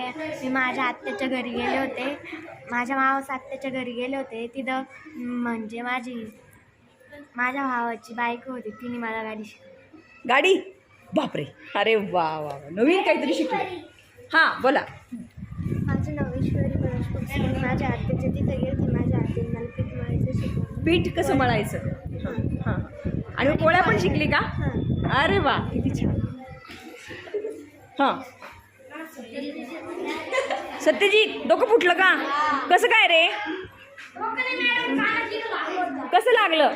काय मी माझ्या आत्याच्या घरी गेले होते. माझ्या मावस आत्याच्या घरी गेले होते. तिथं म्हणजे माझी माझ्या भावाची बायको होती. तिने मला गाडी शिकवली. गाडी? बापरे. अरे वा वा. नवीन काहीतरी शिकले. हां बोला. माझं नाव ईश्वरी गणेश माझ्या आत्याच्या तिथं गेले होते. माझ्या आत्याने मला पीठ मळायचं शिकवलं. पीठ कसं मळायचं? हां. हां. आणि पोळ्या पण शिकली का? हां. अरे वा किती छान. हां. सत्यजित डोकं फुटलं का? कसं काय रे? कसं लागलं?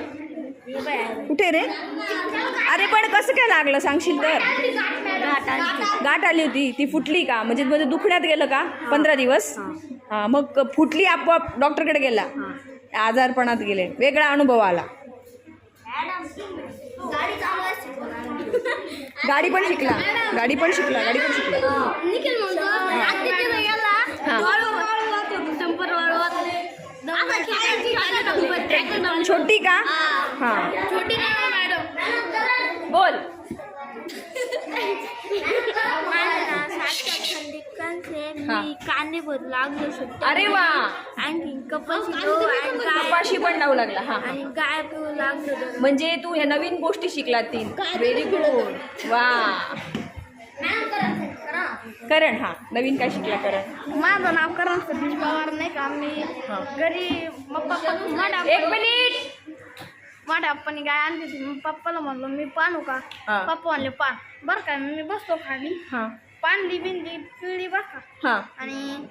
कुठे रे? अरे पण कसं काय लागलं सांगशील तर? गाठ आली होती. ती फुटली का? म्हणजे म्हणजे दुखण्यात गेलं का? पंधरा दिवस? हां मग फुटली आपोआप डॉक्टरकडे गेला. आजारपणात गेले. वेगळा अनुभव आला. गाडी पण शिकला. गाडी पण शिकला गाडी पण शिकला. निखिल म्हणतो गेला. आता खेळायची छोटी का? हां. छोटी मॅडम? बोल. मी कांदे भरू लागलो शकतो अरे वा आणखी गहू आणि कपाशी पण लावू लागला हा आणि गाय पिऊ लागलो तर म्हणजे तू ह्या नवीन गोष्टी शिकला तीन व्हेरी गुड वा. करण हा नवीन काय शिकला करण? माझं नाव करण सतीश पवार नाही का? मी हा. घरी पप्पा एक मिनिट. माझ्या पप्पानी गाय आणली होती. मग पप्पाला म्हणलो मी पाणू का? हा. पप्पा म्हणले पान. बरं का मी बसतो खाली. हा. पाणली बिनली पिळली बरं का? हा. आणि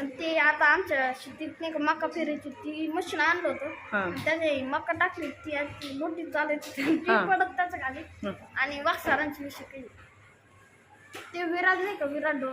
अं, ते आता आमच्या शेतीत नाही का मका फिरायची ती मशीन आणलं होतं. हा. त्याचे मका टाकली ती आज ती मोठी चालायची ती हा. पडत त्याच्याखाली. हं. आणि वाघसारांची विषय केली. ते विराज नाही का विराट डोळ